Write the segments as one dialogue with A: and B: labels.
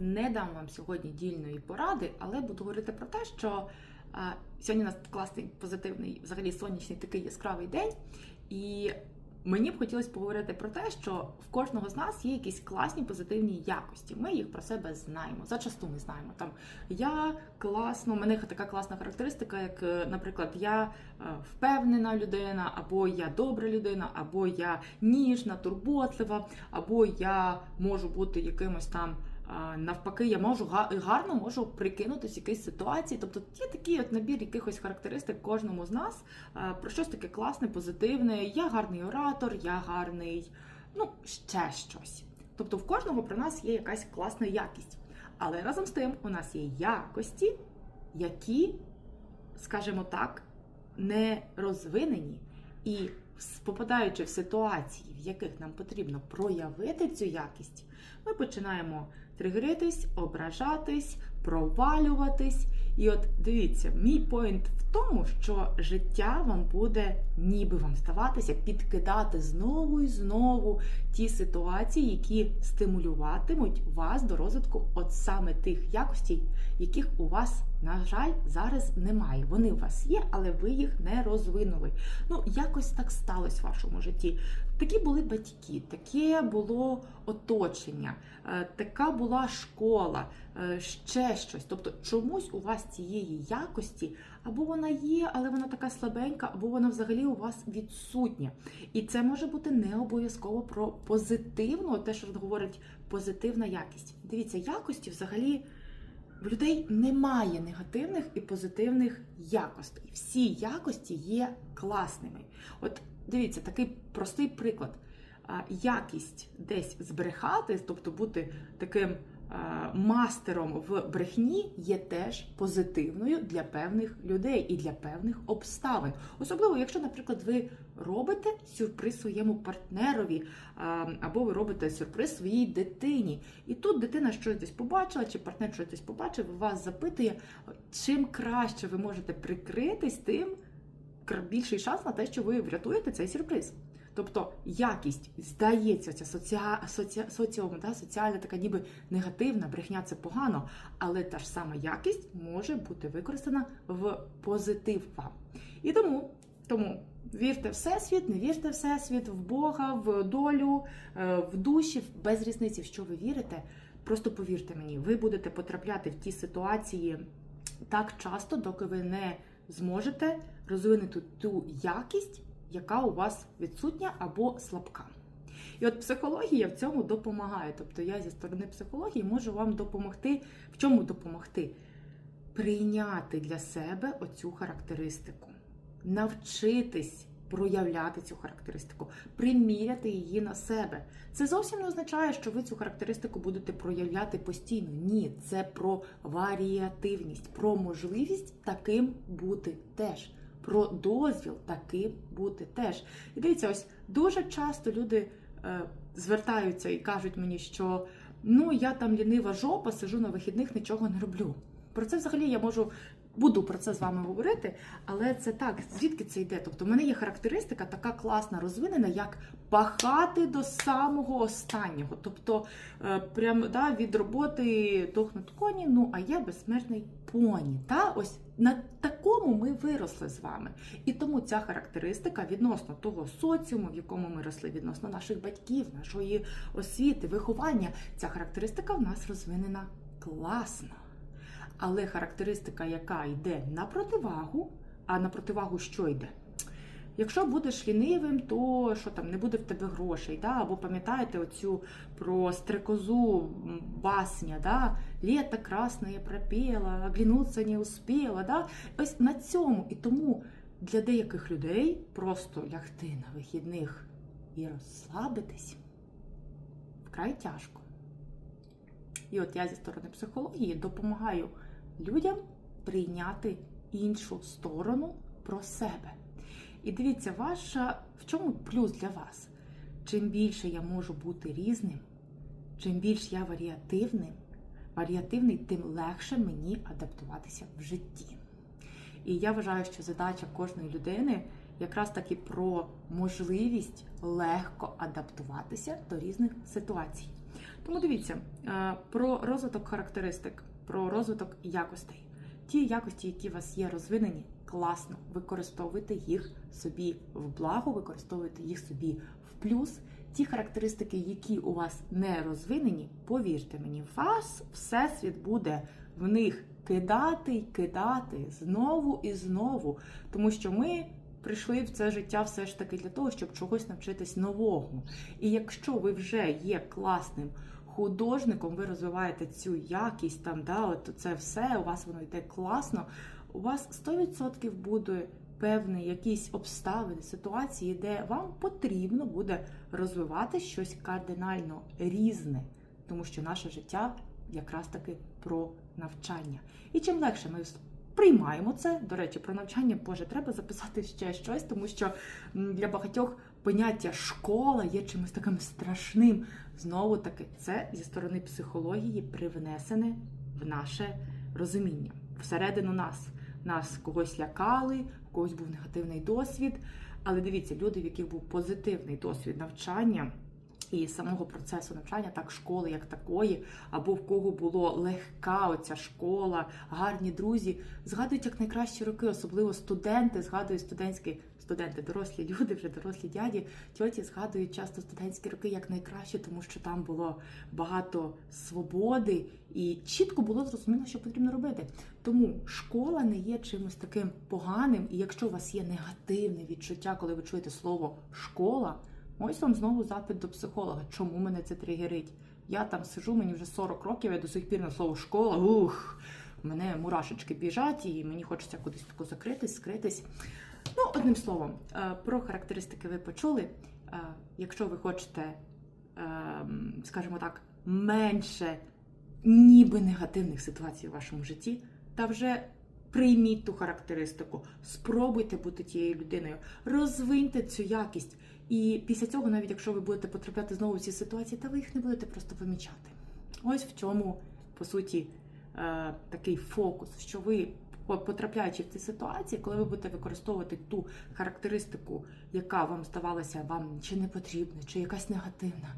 A: Не дам вам сьогодні дільної поради, але буду говорити про те, що е, сьогодні у нас класний, позитивний, взагалі сонячний такий яскравий день. І мені б хотілося поговорити про те, що в кожного з нас є якісь класні позитивні якості. Ми їх про себе знаємо. Зачасту ми знаємо. Там я класно, у мене така класна характеристика, як, е, наприклад, я е, впевнена людина, або я добра людина, або я ніжна, турботлива, або я можу бути якимось там. Навпаки, я можу гарно можу прикинутись в якійсь ситуації. Тобто є такий от набір якихось характеристик кожному з нас про щось таке класне, позитивне. Я гарний оратор, я гарний, ну ще щось. Тобто в кожного про нас є якась класна якість. Але разом з тим у нас є якості, які, скажімо так, не розвинені. І попадаючи в ситуації, в яких нам потрібно проявити цю якість, ми починаємо тригеритись, ображатись, провалюватись. І от дивіться, мій поінт в тому, що життя вам буде ніби вам здаватися, підкидати знову і знову ті ситуації, які стимулюватимуть вас до розвитку от саме тих якостей, яких у вас, на жаль, зараз немає. Вони у вас є, але ви їх не розвинули. Ну, якось так сталося в вашому житті. Такі були батьки, таке було оточення, е, така була школа, е, ще щось. Тобто, чомусь у вас цієї якості або вона є, але вона така слабенька, або вона взагалі у вас відсутня. І це може бути не обов'язково про позитивну, те, що говорить позитивна якість. Дивіться, якості взагалі. В людей немає негативних і позитивних якостей. Всі якості є класними. От дивіться, такий простий приклад. А, Якість десь збрехати, тобто бути таким мастером в брехні, є теж позитивною для певних людей і для певних обставин. Особливо, якщо, наприклад, ви робите сюрприз своєму партнерові, або ви робите сюрприз своїй дитині. І тут дитина щось десь побачила, чи партнер щось десь побачив, вас запитує, чим краще ви можете прикритись, тим більший шанс на те, що ви врятуєте цей сюрприз. Тобто якість здається, ця соціа, соці, соціум, да, соціальна така ніби негативна, брехня це погано, але та ж сама якість може бути використана в позитив вам. І тому, тому вірте в всесвіт, не вірте в всесвіт, в Бога, в долю, е, в душі, без різниці, в що ви вірите. Просто повірте мені, ви будете потрапляти в ті ситуації так часто, доки ви не зможете розвинути ту якість, яка у вас відсутня або слабка. І от психологія в цьому допомагає. Тобто я зі сторони психології можу вам допомогти. В чому допомогти? Прийняти для себе оцю характеристику, навчитись проявляти цю характеристику, приміряти її на себе. Це зовсім не означає, що ви цю характеристику будете проявляти постійно. Ні, це про варіативність, про можливість таким бути теж. Про дозвіл таким бути теж. І дивіться, ось дуже часто люди е, звертаються і кажуть мені, що ну я там лінива жопа, сижу на вихідних, нічого не роблю. Про це взагалі я можу. Буду про це з вами говорити, але це так, звідки це йде? Тобто, в мене є характеристика така класна, розвинена, як пахати до самого останнього. Тобто, е, прям да, від роботи дохнуть коні, ну а я безсмертний поні. Та? Ось на такому ми виросли з вами. І тому ця характеристика відносно того соціуму, в якому ми росли, відносно наших батьків, нашої освіти, виховання, ця характеристика в нас розвинена класно. Але характеристика, яка йде на противагу, а на противагу що йде? Якщо будеш лінивим, то що там не буде в тебе грошей, да? або пам'ятаєте оцю про стрекозу басня, да? літо красне пропела, оглянуться не успіла. Да? Ось на цьому. І тому для деяких людей просто лягти на вихідних і розслабитись вкрай тяжко. І от я зі сторони психології допомагаю людям прийняти іншу сторону про себе. І дивіться, ваша в чому плюс для вас? Чим більше я можу бути різним, чим більш я варіативним, варіативний, тим легше мені адаптуватися в житті. І я вважаю, що задача кожної людини якраз таки про можливість легко адаптуватися до різних ситуацій. Тому дивіться е, про розвиток характеристик, про розвиток якостей. Ті якості, які у вас є розвинені, класно. Використовуйте їх собі в благо, використовуйте їх собі в плюс. Ті характеристики, які у вас не розвинені, повірте мені, вас всесвіт буде в них кидати й кидати знову і знову. Тому що ми прийшли в це життя все ж таки для того, щоб чогось навчитись нового. І якщо ви вже є класним художником, ви розвиваєте цю якість, там, да, от це все, у вас воно йде класно, у вас 100% буде певні якісь обставини, ситуації, де вам потрібно буде розвивати щось кардинально різне, тому що наше життя якраз таки про навчання. І чим легше ми приймаємо це, до речі, про навчання, Боже, треба записати ще щось, тому що для багатьох поняття школа є чимось таким страшним. Знову таки, це зі сторони психології привнесене в наше розуміння всередину нас. Нас когось лякали, в когось був негативний досвід. Але дивіться, люди, в яких був позитивний досвід навчання і самого процесу навчання, так школи як такої, або в кого було легка оця школа, гарні друзі, згадують як найкращі роки, особливо студенти, згадують студентські студенти, дорослі люди, вже дорослі дяді, тьоті згадують часто студентські роки як найкраще, тому що там було багато свободи і чітко було зрозуміло, що потрібно робити. Тому школа не є чимось таким поганим, і якщо у вас є негативне відчуття, коли ви чуєте слово школа, ось вам знову запит до психолога. Чому мене це тригерить? Я там сижу, мені вже 40 років, я до сих пір на слово школа. Ух, мене мурашечки біжать, і мені хочеться кудись тако закритись, скритись. Ну, одним словом, е, про характеристики ви почули. Е, Якщо ви хочете, ем, скажімо так, менше ніби негативних ситуацій у вашому житті, та вже прийміть ту характеристику, спробуйте бути тією людиною, розвиньте цю якість. І після цього, навіть якщо ви будете потрапляти знову в ці ситуації, та ви їх не будете просто помічати. Ось в чому, по суті, е, такий фокус, що ви потрапляючи в ці ситуації, коли ви будете використовувати ту характеристику, яка вам здавалася вам чи не потрібна, чи якась негативна,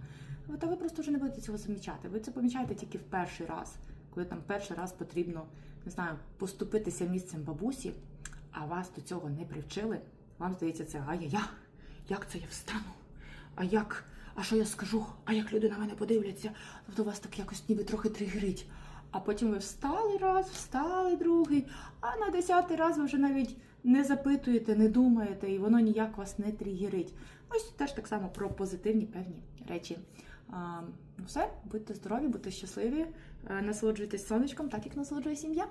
A: та ви просто вже не будете цього замічати. Ви це помічаєте тільки в перший раз, коли там перший раз потрібно не знаю, поступитися місцем бабусі, а вас до цього не привчили. Вам здається, це ай-я-я, як це я встану? А як? А що я скажу? А як люди на мене подивляться? Тобто вас так якось ніби трохи тригерить. А потім ви встали раз, встали другий, а на десятий раз ви вже навіть не запитуєте, не думаєте, і воно ніяк вас не тригерить. Ось теж так само про позитивні певні речі. Ну все, будьте здорові, будьте щасливі, е, насолоджуйтесь сонечком, так як насолоджує сім'я.